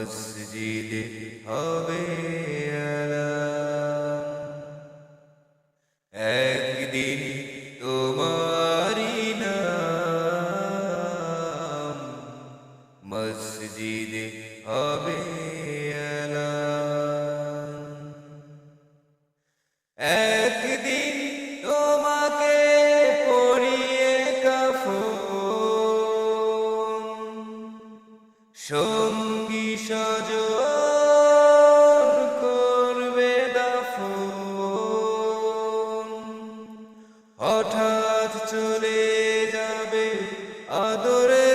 মসজিদ হবে আদরের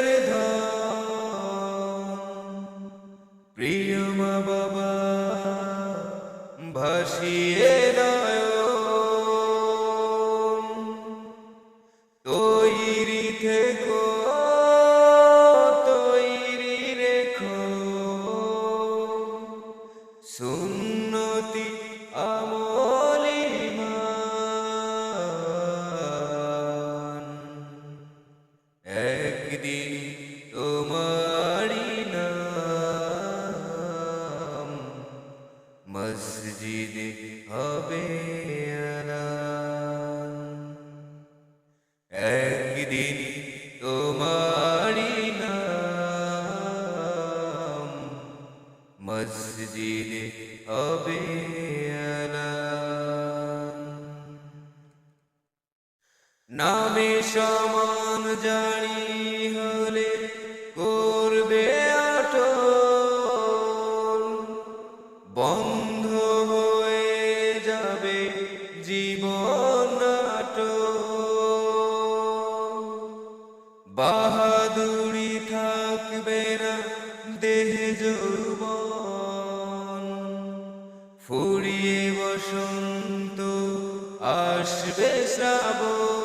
একদিন তোমারি নাম মসজিদ হবে। নামে সমান জানি দেহে যৌবন ফুরিয়ে বসন্ত আসবে শ্রাবণ।